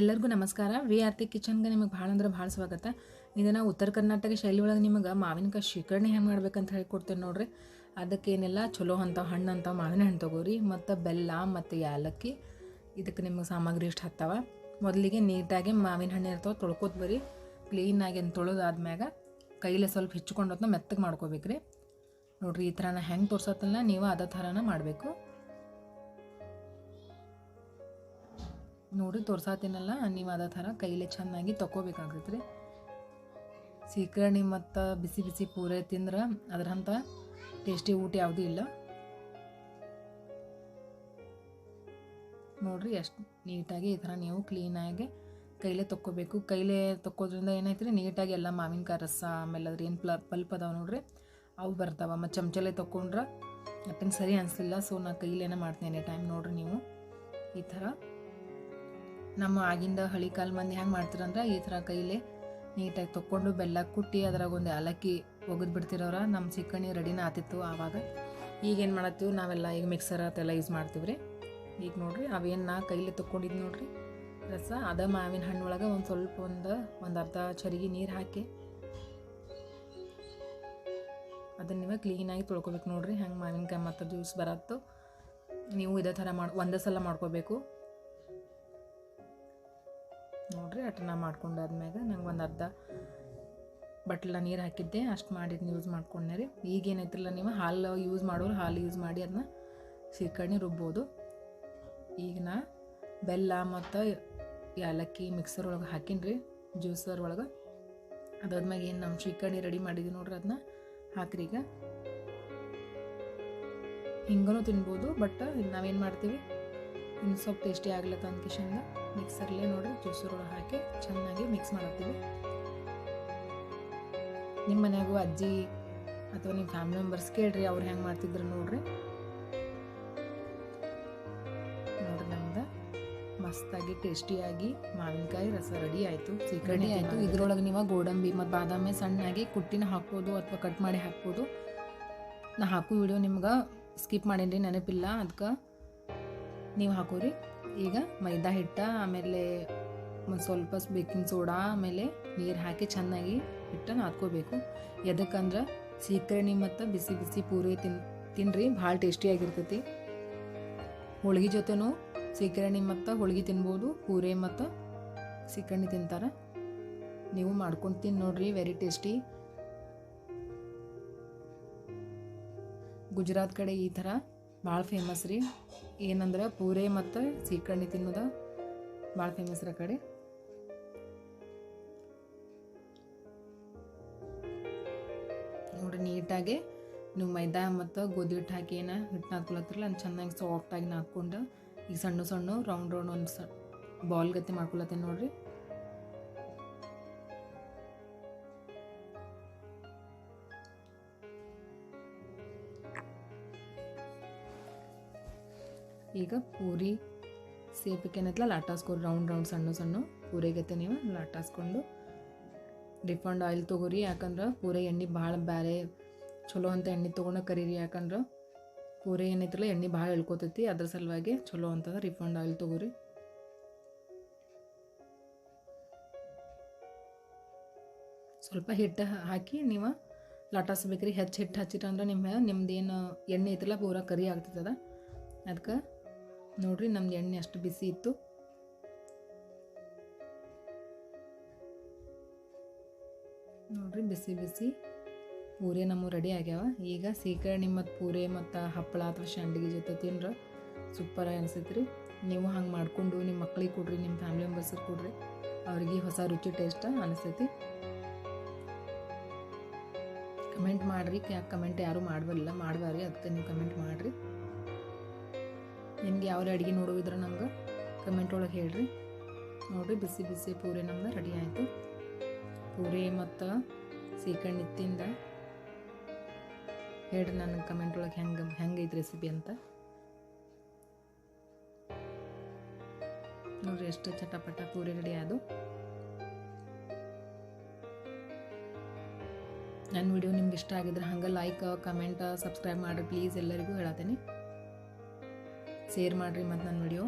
ಎಲ್ಲರಿಗೂ ನಮಸ್ಕಾರ. ವಿ ಆರ್ತಿ ಕಿಚನ್ಗೆ ನಿಮಗೆ ಭಾಳ ಅಂದ್ರೆ ಭಾಳ ಸ್ವಾಗತ. ಇದನ್ನು ಉತ್ತರ ಕರ್ನಾಟಕ ಶೈಲಿ ಒಳಗೆ ನಿಮಗೆ ಮಾವಿನಕಾಯಿ ಶೀಕರಣೆ ಹೆಂಗೆ ಮಾಡ್ಬೇಕಂತ ಹೇಳ್ಕೊಡ್ತೇನೆ ನೋಡ್ರಿ. ಅದಕ್ಕೇನೆಲ್ಲ ಚಲೋ ಅಂತ ಹಣ್ಣು ಅಂತ ಮಾವಿನ ಹಣ್ಣು ತೊಗೋರಿ. ಮತ್ತು ಬೆಲ್ಲ ಮತ್ತು ಯಾಲಕ್ಕಿ ಇದಕ್ಕೆ ನಿಮಗೆ ಸಾಮಗ್ರಿ ಇಷ್ಟು ಹತ್ತವ. ಮೊದಲಿಗೆ ನೀಟಾಗಿ ಮಾವಿನ ಹಣ್ಣು ಇರ್ತಾವೆ, ತೊಳ್ಕೊತ ಬರ್ರಿ. ಕ್ಲೀನಾಗಿ ಏನು ತೊಳೆದಾದ್ಮ್ಯಾಗ ಕೈಲೇ ಸ್ವಲ್ಪ ಹೆಚ್ಚಿಕೊಂಡು ಮೆತ್ತಗೆ ಮಾಡ್ಕೋಬೇಕ್ರಿ. ನೋಡ್ರಿ ಈ ಥರನ ಹೆಂಗೆ ತೋರ್ಸತ್ತಲ್ಲ ನೀವು ಅದೇ ಥರನ ಮಾಡಬೇಕು. ನೋಡಿ, ತೋರ್ಸಾತೀನಲ್ಲ, ನೀವು ಅದೇ ಥರ ಕೈಲೇ ಚೆನ್ನಾಗಿ ತಗೋಬೇಕಾಗತ್ತೆ ರೀ. ಸೀಕರ್ಣಿ ಮತ್ತು ಬಿಸಿ ಬಿಸಿ ಪೂರೆ ತಿಂದ್ರೆ ಅದ್ರಂಥ ಟೇಸ್ಟಿ ಊಟ ಯಾವುದೂ ಇಲ್ಲ. ನೋಡಿರಿ, ಎಷ್ಟು ನೀಟಾಗಿ ಈ ಥರ ನೀವು ಕ್ಲೀನಾಗಿ ಕೈಲೇ ತಕ್ಕೋಬೇಕು. ಕೈಲೇ ತಕ್ಕೋದ್ರಿಂದ ಏನಾಯ್ತು ರೀ ನೀಟಾಗಿ ಎಲ್ಲ ಮಾವಿನಕಾಯಿ ರಸ, ಆಮೇಲೆ ಅದ್ರ ಏನು ಪ್ಲ, ಪಲ್ಪ್ ಅದಾವೆ ನೋಡ್ರಿ, ಅವು ಬರ್ತಾವೆ. ಮತ್ತು ಚಮಚಲೆ ತಗೊಂಡ್ರೆ ಅಟ್ಟಂಗೆ ಸರಿ ಅನಿಸ್ಲಿಲ್ಲ ಸೊ ನಾ ಕೈಲೇನೇ ಮಾಡ್ತೀನಿ ಟೈಮ್ ನೋಡ್ರಿ ನೀವು. ಈ ಥರ. ನಮ್ಮ ಆಗಿಂದ ಹಳಿ ಕಾಲ ಮಂದಿ ಹೆಂಗೆ ಮಾಡ್ತಿರಂದ್ರೆ? ಈ ಥರ ಕೈಲಿ ನೀಟಾಗಿ ತೊಗೊಂಡು ಬೆಲ್ಲ ಕುಟ್ಟಿ ಅದ್ರಾಗ ಒಂದು ಏಲಕ್ಕಿ ಒಗೆದು ಬಿಡ್ತಿರೋರ. ನಮ್ಮ ಚಿಕಣಿ ರೆಡಿನ ಆತಿತ್ತು ಆವಾಗ. ಈಗ ಏನು ಮಾಡತ್ತೀವಿ? ನಾವೆಲ್ಲ ಈಗ ಮಿಕ್ಸರ್ ಅದೆಲ್ಲ ಯೂಸ್ ಮಾಡ್ತೀವಿ ರೀ. ಈಗ ನೋಡ್ರಿ ಅವೇನು ನಾ ಕೈಲಿ ತೊಗೊಂಡಿದ್ದು ನೋಡ್ರಿ. ರಸ, ಅದ ಮಾವಿನ ಹಣ್ಣು ಒಳಗೆ ಒಂದು ಸ್ವಲ್ಪ ಒಂದು ಒಂದು ಅರ್ಧ ಚರಿಗೆ ನೀರು ಹಾಕಿ ಅದನ್ನ ನೀವು ಕ್ಲೀನಾಗಿ ತೊಳ್ಕೊಬೇಕು ನೋಡ್ರಿ. ಹೆಂಗೆ ಮಾವಿನಕಾಯಿ ಮತ್ತು ಜ್ಯೂಸ್ ಬರತ್ತೋ. ನೀವು ಇದೇ ಥರ ಮಾಡಿ, ಒಂದೇ ಸಲ ಮಾಡ್ಕೋಬೇಕು. ಅಟನ ಮಾಡ್ಕೊಂಡಾದ್ಮ್ಯಾಗ ನಂಗೆ ಒಂದು ಅರ್ಧ ಬಟ್ಲ ನೀರು ಹಾಕಿದ್ದೆ, ಅಷ್ಟು ಮಾಡಿದ್ನ ಯೂಸ್ ಮಾಡ್ಕೊಂಡೆ ರೀ. ಈಗ ಏನೈತಿಲ್ಲ ನೀವು ಹಾಲು ಯೂಸ್ ಮಾಡೋರು ಹಾಲು ಯೂಸ್ ಮಾಡಿ ಅದನ್ನ ಸೀಕರಣೆ ರುಬ್ಬೋದು. ಈಗ ನಾ ಬೆಲ್ಲ ಮತ್ತು ಏಲಕ್ಕಿ ಮಿಕ್ಸರ್ ಒಳಗೆ ಹಾಕಿನಿ ರೀ ಜ್ಯೂಸರ್ ಒಳಗೆ. ಅದಾದ್ಮ್ಯಾಗ ಏನು ನಮ್ಮ ಶ್ರೀಕರ್ಣಿ ರೆಡಿ ಮಾಡಿದ್ವಿ ನೋಡ್ರಿ ಅದನ್ನ ಹಾಕ್ರಿ ಈಗ. ಹಿಂಗೂ ತಿನ್ಬೋದು ಬಟ್ ನಾವೇನು ಮಾಡ್ತೀವಿ? ಇನ್ನು ಸ್ವಲ್ಪ ಟೇಸ್ಟಿ ಆಗ್ಲತ್ತ ಅಂದ ಕಿಶನ್ದ ಮಿಕ್ಸರ್ಲೇ ನೋಡ್ರಿ ಜ್ಯೂಸರ್ ಒಳಗೆ ಹಾಕಿ ಚೆನ್ನಾಗಿ ಮಿಕ್ಸ್ ಮಾಡತ್ತೀವಿ. ನಿಮ್ಮ ಮನೆಯಾಗೂ ಅಜ್ಜಿ ಅಥವಾ ನಿಮ್ಮ ಫ್ಯಾಮಿಲಿ ಮೆಂಬರ್ಸ್ ಕೇಳ್ರಿ ಅವ್ರು ಹೆಂಗೆ ಮಾಡ್ತಿದ್ರು ನೋಡ್ರಿ. ನೋಡ್ರಿ ನಮ್ದು ಮಸ್ತಾಗಿ ಟೇಸ್ಟಿಯಾಗಿ ಮಾವಿನಕಾಯಿ ರಸ ರೆಡಿ ಆಯಿತು. ರೆಡಿ ಆಯಿತು. ಇದ್ರೊಳಗೆ ನೀವು ಗೋಡಂಬಿ ಮತ್ತು ಬಾದಾಮಿ ಸಣ್ಣಾಗಿ ಕುಟ್ಟಿನ ಹಾಕ್ಬೋದು ಅಥವಾ ಕಟ್ ಮಾಡಿ ಹಾಕ್ಬೋದು. ನಾ ಹಾಕೋ ವಿಡಿಯೋ ನಿಮ್ಗೆ ಸ್ಕಿಪ್ ಮಾಡೀನಿ ನೆನಪಿಲ್ಲ. ಅದಕ್ಕೆ ನೀವು ಹಾಕೋರಿ. ಈಗ ಮೈದಾ ಹಿಟ್ಟ, ಆಮೇಲೆ ಸ್ವಲ್ಪ ಬೇಕಿಂಗ್ ಸೋಡಾ, ಆಮೇಲೆ ನೀರು ಹಾಕಿ ಚೆನ್ನಾಗಿ ಹಿಟ್ಟನ್ನು ಹಾಕ್ಕೋಬೇಕು ಎದಕ್ಕಂದ್ರೆ ಸೀಕರಣಿ ಮತ್ತು ಬಿಸಿ ಬಿಸಿ ಪೂರಿ ತಿನ್, ತಿನ್ರಿ, ಭಾಳ ಟೇಸ್ಟಿಯಾಗಿರ್ತೈತಿ ಹೋಳಿಗೆ ಜೊತೆನೂ ಸೀಕರಣಿ ಮತ್ತು ಹೋಳಿಗೆ ತಿನ್ಬೋದು, ಪೂರಿ ಮತ್ತು ಸೀಕರಣಿ ತಿಂತಾರೆ. ನೀವು ಮಾಡ್ಕೊಂಡು ತಿನ್ ನೋಡ್ರಿ ವೆರಿ ಟೇಸ್ಟಿ ಗುಜರಾತ್ ಕಡೆ ಈ ಥರ ಭಾಳ ಫೇಮಸ್ ರೀ. ಏನಂದ್ರೆ ಪೂರೆ ಮತ್ತು ಸೀಕರ್ಣಿ ತಿನ್ನೋದ ಭಾಳ ಫೇಮಸ್ ರೀ ಕಡೆ. ನೋಡಿ ನೀಟಾಗಿ ನೀವು ಮೈದಾ ಮತ್ತು ಗೋಧಿ ಹಿಟ್ಟು ಹಾಕಿ ಏನು ಹಿಟ್ಟು ನಾದ್ಕೊಳತ್ತಿರಲ್ಲ ನಾನು ಚೆನ್ನಾಗಿ ಸಾಫ್ಟಾಗಿ ನಾದ್ಕೊಂಡು ಈಗ ಸಣ್ಣ ಸಣ್ಣ ರೌಂಡ್ ರೌಂಡ್ ಒಂದು ಸ ಬಾಲ್ ಗತಿ ಮಾಡ್ಕೊಳತ್ತೀನಿ ನೋಡ್ರಿ. ಈಗ ಪೂರಿ ಸೇಪಕ್ಕೆ ಏನತ್ತಲ್ಲ ಲಾಟಾಸ್ಕೊರಿ ರೌಂಡ್ ರೌಂಡ್ ಸಣ್ಣ ಸಣ್ಣ ಪೂರೆಗತ್ತೆ ನೀವು. ಲಾಟಾಸ್ಕೊಂಡು ರಿಫಂಡ್ ಆಯಿಲ್ ತೊಗೋರಿ. ಯಾಕಂದ್ರೆ ಪೂರೆ ಎಣ್ಣೆ ಭಾಳ ಬೇರೆ ಚಲೋ ಅಂತ ಎಣ್ಣೆ ತೊಗೊಂಡು ಕರೀರಿ. ಯಾಕಂದ್ರೆ ಪೂರಿ ಏನೈತಲ್ಲ, ಎಣ್ಣೆ ಭಾಳ ಎಳ್ಕೊತೈತಿ. ಅದ್ರ ಸಲುವಾಗಿ ಚಲೋ ಅಂತಂದ್ರೆ ರಿಫಂಡ್ ಆಯಿಲ್ ತೊಗೋರಿ. ಸ್ವಲ್ಪ ಹಿಟ್ಟು ಹಾಕಿ ನೀವು ಲಟಾಸ್ಬೇಕ್ರಿ ಹೆಚ್ಚು ಹಿಟ್ಟು ಹಚ್ಚಿಟ್ರಂದ್ರೆ ನಿಮ್ಮ ನಿಮ್ದು ಏನು ಎಣ್ಣೆ ಐತಲ್ಲ, ಪೂರ ಕರಿ ಆಗ್ತದ ಅದಕ್ಕೆ ನೋಡ್ರಿ, ನಮ್ದು ಎಣ್ಣೆ ಅಷ್ಟು ಬಿಸಿ ಇತ್ತು. ನೋಡ್ರಿ, ಬಿಸಿ ಬಿಸಿ ಪೂರಿ ನಮ್ಮ ರೆಡಿ ಆಗ್ಯಾವ. ಈಗ ಸೀಕರಣಿ ಮತ್ತು ಪೂರಿ ಮತ್ತು ಹಪ್ಪಳ ಅಥವಾ ಸಂಡಿಗೆ ಜೊತೆ ತಿನ್ರ. ಸೂಪರಾಗಿ ಅನಿಸ್ತೈತೆ ರೀ ನೀವು ಹಂಗೆ ಮಾಡಿಕೊಂಡು ನಿಮ್ಮ ಮಕ್ಳಿಗೆ ಕೊಡ್ರಿ ನಿಮ್ಮ ಫ್ಯಾಮಿಲಿ ಮೆಂಬರ್ಸಿಗೆ ಕೊಡ್ರಿ. ಅವ್ರಿಗೆ ಹೊಸ ರುಚಿ ಟೇಸ್ಟ್ ಅನಿಸ್ತೈತಿ. ಕಮೆಂಟ್ ಮಾಡಿರಿ. ಕಮೆಂಟ್ ಯಾರೂ ಮಾಡಬಲ್ಲ ಮಾಡಬಾರಿ ಅದಕ್ಕೆ ನೀವು ಕಮೆಂಟ್ ಮಾಡಿರಿ. ನಿಮ್ಗೆ ಯಾವ ಅಡುಗೆ ನೋಡೋವಿದ್ರೆ ನಮ್ಗೆ ಕಮೆಂಟ್ ಒಳಗೆ ಹೇಳ್ರಿ. ನೋಡಿರಿ, ಬಿಸಿ ಬಿಸಿ ಪೂರಿ ನಮ್ದು ರೆಡಿ ಆಯಿತು. ಪೂರಿ ಮತ್ತು ಸೀಕರಣೆ ತಿಂದ ಹೇಳ್ರಿ ನನಗೆ ಕಮೆಂಟ್ ಒಳಗೆ ಹೆಂಗೆ ಹೆಂಗೈತೆ ರೆಸಿಪಿ ಅಂತ. ನೋಡ್ರಿ ಎಷ್ಟು ಚಟಪಟ ಪೂರಿ ರೆಡಿ ಆದು ನನ್ನ ವಿಡಿಯೋ ನಿಮ್ಗೆ ಇಷ್ಟ ಆಗಿದ್ರೆ ಹಂಗೆ ಲೈಕ್ ಕಮೆಂಟ್ ಸಬ್ಸ್ಕ್ರೈಬ್ ಮಾಡಿರಿ. ಪ್ಲೀಸ್ ಎಲ್ಲರಿಗೂ ಹೇಳತ್ತೀನಿ. ಶೇರ್ ಮಾಡಿರಿ ಮತ್ತು ನನ್ನ ವಿಡಿಯೋ.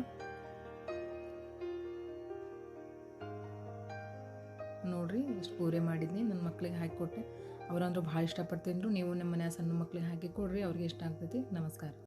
ನೋಡಿರಿ, ಇಷ್ಟು ಪೂರೆ ಮಾಡಿದ್ನಿ ನನ್ನ ಮಕ್ಳಿಗೆ ಹಾಕಿಕೊಟ್ಟೆ ಅವರಂದ್ರೂ ಭಾಳ ಇಷ್ಟಪಡ್ತೀನಿ ನೀವು ನಿಮ್ಮ ಮನೆ ಸಣ್ಣ ಮಕ್ಳಿಗೆ ಹಾಕಿ ಕೊಡಿರಿ, ಅವ್ರಿಗೆ ಇಷ್ಟ ಆಗ್ತೈತಿ. ನಮಸ್ಕಾರ.